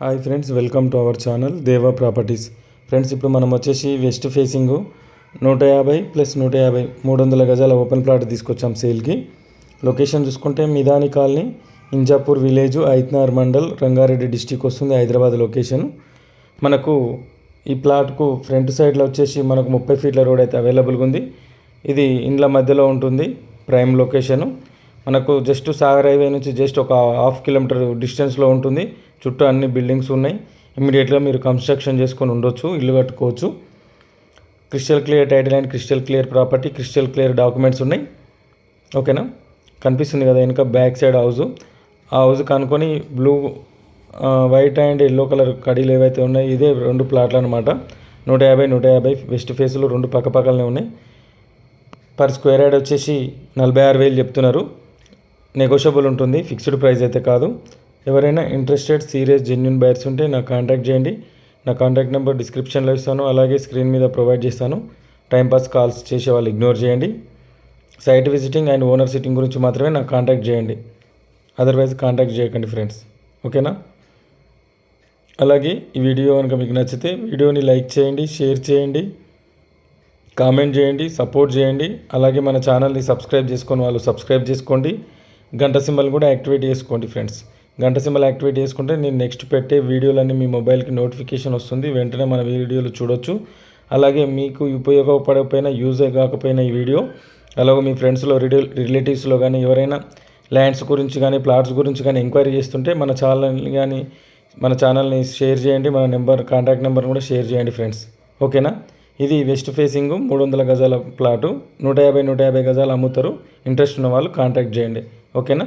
Hi friends welcome to our channel Deva properties friends ఇప్పుడు మనం వచ్చేసి వెస్ట్ ఫేసింగ్ నూట యాభై ప్లస్ నూట యాభై మూడు వందల గజాల ఓపెన్ ప్లాట్ తీసుకొచ్చాం సేల్కి లొకేషన్ చూసుకుంటే మిదాని కాలనీ ఇంజాపూర్ విలేజ్ ఐత్నార్ మండల్ రంగారెడ్డి డిస్టిక్ వస్తుంది హైదరాబాద్ లొకేషన్ మనకు ఈ ప్లాట్కు ఫ్రంట్ సైడ్లో వచ్చేసి మనకు ముప్పై ఫీట్ల రోడ్ అయితే అవైలబుల్గా ఉంది. ఇది ఇండ్ల మధ్యలో ఉంటుంది ప్రైమ్ లొకేషను మనకు జస్ట్ సాగర్ హైవే నుంచి జస్ట్ ఒక హాఫ్ కిలోమీటర్ డిస్టెన్స్లో ఉంటుంది. చుట్టూ అన్ని బిల్డింగ్స్ ఉన్నాయి. ఇమీడియట్గా మీరు కన్స్ట్రక్షన్ చేసుకొని ఉండొచ్చు ఇల్లు కట్టుకోవచ్చు. Crystal clear title and crystal clear property crystal clear documents ఉన్నాయి. ఓకేనా కనిపిస్తుంది కదా వెనుక బ్యాక్ సైడ్ హౌస్ ఆ house కనుకొని blue white and yellow colour కడీలు ఏవైతే ఉన్నాయో ఇదే రెండు ప్లాట్లు అనమాట నూట యాభై నూట యాభై వెస్ట్ ఫేస్లు రెండు పక్కపక్కలనే ఉన్నాయి. పర్ స్క్వేర్ యార్డ్ వచ్చేసి నలభై ఆరు వేలు చెప్తున్నారు. నెగోషియబుల్ ఉంటుంది ఫిక్స్డ్ ప్రైస్ అయితే కాదు. ఎవరైనా ఇంట్రెస్టెడ్ సీరియస్ జెన్యున్ బయర్స్ ఉంటే నాకు కాంటాక్ట్ చేయండి. నా కాంటాక్ట్ నెంబర్ డిస్క్రిప్షన్లో ఇస్తాను. అలాగే స్క్రీన్ మీద ప్రొవైడ్ చేస్తాను. టైంపాస్ కాల్స్ చేసే వాళ్ళు ఇగ్నోర్ చేయండి. Site visiting and owner sitting గురించి మాత్రమే నాకు కాంటాక్ట్ చేయండి. అదర్వైజ్ కాంటాక్ట్ చేయకండి ఫ్రెండ్స్. ఓకేనా? అలాగే ఈ వీడియో కనుక మీకు నచ్చితే వీడియోని లైక్ చేయండి షేర్ చేయండి కామెంట్ చేయండి సపోర్ట్ చేయండి. అలాగే మన ఛానల్ని సబ్స్క్రైబ్ చేసుకొని వాళ్ళు సబ్స్క్రైబ్ చేసుకోండి. గంట సింబల్ కూడా యాక్టివేట్ చేసుకోండి ఫ్రెండ్స్. గంట సింబల్ యాక్టివేట్ చేసుకుంటే నేను నెక్స్ట్ పెట్టే వీడియోలన్నీ మీ మొబైల్కి నోటిఫికేషన్ వస్తుంది. వెంటనే మన వీడియోలు చూడొచ్చు. అలాగే మీకు ఉపయోగపడకపోయినా యూజ్ కాకపోయినా ఈ వీడియో. అలాగే మీ ఫ్రెండ్స్లో రిలే రిలేటివ్స్లో కానీ ఎవరైనా ల్యాండ్స్ గురించి కానీ ప్లాట్స్ గురించి కానీ ఎంక్వైరీ చేస్తుంటే మన ఛానల్ కానీ మన ఛానల్ని షేర్ చేయండి. మన నెంబర్ కాంటాక్ట్ నెంబర్ కూడా షేర్ చేయండి ఫ్రెండ్స్. ఓకేనా? ఇది వెస్ట్ ఫేసింగ్ మూడు వందల గజాల ప్లాటు. నూట యాభై నూట యాభై గజాలు అమ్ముతారు. ఇంట్రెస్ట్ ఉన్న వాళ్ళు కాంటాక్ట్ చేయండి. ఓకేనా?